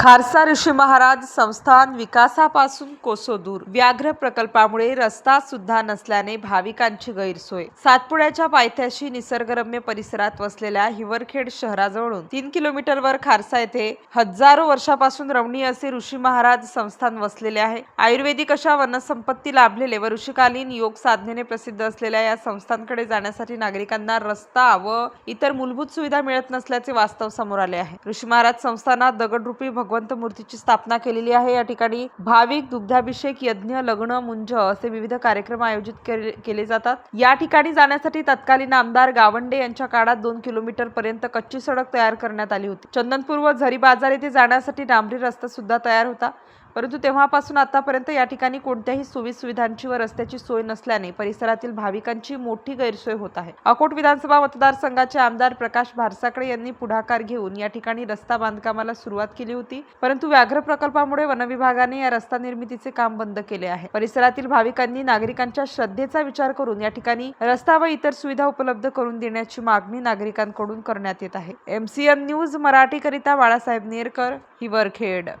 खारसा ऋषी महाराज संस्थान विकासापासून कोसो दूर. व्याघ्र प्रकल्पामुळे रस्ता सुद्धा नसल्याने भाविकांची गैरसोय. सातपुड्याच्या पायथ्याशी निसर्गरम्य परिसरात वसलेल्या हिवरखेड शहराजवळून तीन किलोमीटरवर खारसा येथे हजारो वर्षापासून रमणीय असे ऋषी महाराज संस्थान वसलेले आहे. आयुर्वेदिक अशा वनसंपत्ती लाभलेले व ऋषिकालीन योग साधनेने प्रसिद्ध असलेल्या या संस्थांकडे जाण्यासाठी नागरिकांना रस्ता व इतर मूलभूत सुविधा मिळत नसल्याचे वास्तव समोर आले आहे. ऋषी महाराज संस्थानात दगडरूपी भगवंत मूर्तीची स्थापना केलेली आहे. या ठिकाणी भाविक दुग्धाभिषेक यज्ञ लग्न मुंज असे विविध कार्यक्रम आयोजित केले केले जातात. या ठिकाणी जाण्यासाठी तत्कालीन आमदार गावंडे यांच्या काळात दोन किलोमीटर पर्यंत कच्ची सडक तयार करण्यात आली होती. चंदनपूर व झरी बाजार येथे जाण्यासाठी डांबरी रस्ता सुद्धा तयार होता. परंतु तेव्हापासून आतापर्यंत या ठिकाणी कोणत्याही सोयी सुविधांची व रस्त्याची सोय नसल्याने परिसरातील भाविकांची मोठी गैरसोय होत आहे. अकोट विधानसभा मतदारसंघाचे आमदार प्रकाश भारसाकडे यांनी पुढाकार घेऊन या ठिकाणी रस्ता बांधकामाला सुरुवात केली होती. परंतु व्याघ्र प्रकल्पामुळे वनविभागाने या रस्ता निर्मितीचे काम बंद केले आहे. परिसरातील भाविकांनी नागरिकांच्या श्रद्धेचा विचार करून या ठिकाणी रस्ता व इतर सुविधा उपलब्ध करून देण्याची मागणी नागरिकांकडून करण्यात येत आहे. एमसीएन न्यूज मराठीकरिता बाळासाहेब नेरकर हिवरखेड.